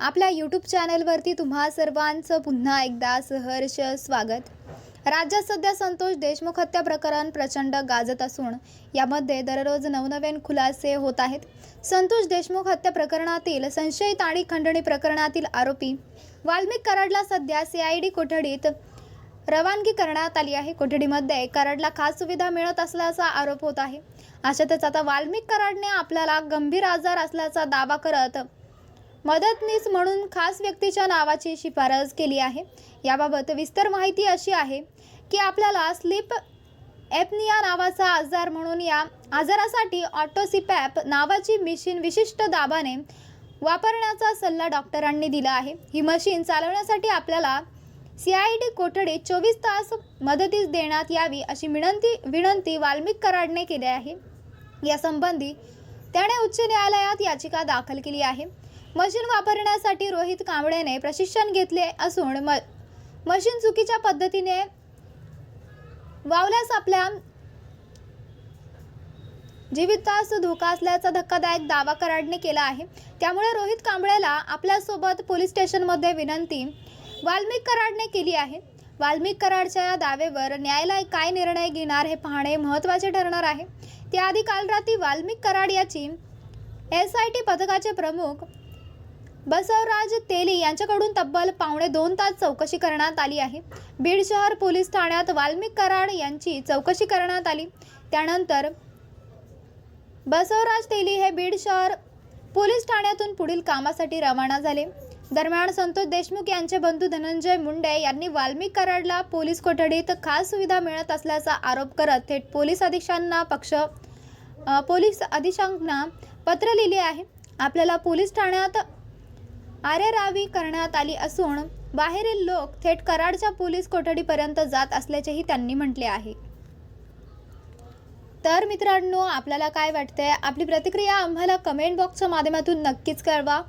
आपल्या यूट्यूब चॅनलवरती तुम्हा सर्वांचं पुन्हा एकदा सहर्ष स्वागत. राज्यात सध्या संतोष देशमुख हत्या प्रकरण प्रचंड गाजत असून यामध्ये दररोज नवनवीन खुलासे होत आहेत. संतोष देशमुख हत्या प्रकरणातील संशयित आणि खंडणी प्रकरणातील आरोपी वाल्मिक कराडला सध्या सी आय डी कोठडीत रवानगी करण्यात आली आहे. कोठडीमध्ये कराडला खास सुविधा मिळत असल्याचा आरोप होत आहे. अशातच आता वाल्मिक कराडने आपल्याला गंभीर आजार असल्याचा दावा करत मदतनीस म्हणून खास व्यक्तीच्या नावाची शिफारस केली आहे. याबाबत विस्तर माहिती अशी आहे की आपल्याला स्लीप एपनिया नावाचा आजार म्हणून या आजारासाठी ऑटोसिपॅप नावाची मशीन विशिष्ट दाबाने वापरण्याचा सल्ला डॉक्टरांनी दिला आहे. ही मशीन चालवण्यासाठी आपल्याला सी आय डी कोठडी चोवीस तास मदतीस देण्यात यावी अशी विनंती विनंती वाल्मिक कराडने केली आहे. यासंबंधी त्याने उच्च न्यायालयात याचिका दाखल केली आहे. मशीन वापरण्यासाठी रोहित कांबळेने प्रशिक्षण घेतले असून म मशीन चुकीच्या पद्धतीने वावल्यास आपल्या जीवितास धोका असल्याचा धक्कादायक दावा कराडने केला आहे. त्यामुळे रोहित कांबळेला आपल्यासोबत पोलीस स्टेशनमध्ये विनंती वाल्मिक कराडने केली आहे. वाल्मिक कराडच्या या दावेवर न्यायालय काय निर्णय घेणार हे पाहणे महत्त्वाचे ठरणार आहे. त्याआधी काल रात्री वाल्मिक कराड याची एस आय टी पथकाचे प्रमुख बसवराज तेली यांच्याकडून तब्बल पावणे दोन तास चौकशी करण्यात आली आहे. बीड शहर पोलीस ठाण्यात वाल्मिक कराड यांची चौकशी करण्यात आली. त्यानंतर बसवराज तेली हे बीड शहर पोलीस ठाण्यातून पुढील कामासाठी रवाना झाले. दरम्यान संतोष देशमुख यांचे बंधू धनंजय मुंडे यांनी वाल्मिक कराडला पोलीस कोठडीत खास सुविधा मिळत असल्याचा आरोप करत थेट पोलीस अधीक्षांना पक्ष पोलीस अधीक्षकांना पत्र लिहिले आहे. आपल्याला पोलीस ठाण्यात आरेरावी करण्यात आली असून बाहेरील लोक थेट कराडच्या पोलीस कोठडीपर्यंत जात असल्याचेही त्यांनी म्हटले आहे. तर मित्रांनो आपल्याला काय वाटतंय? आपली प्रतिक्रिया आम्हाला कमेंट बॉक्सच्या माध्यमातून नक्कीच कळवा.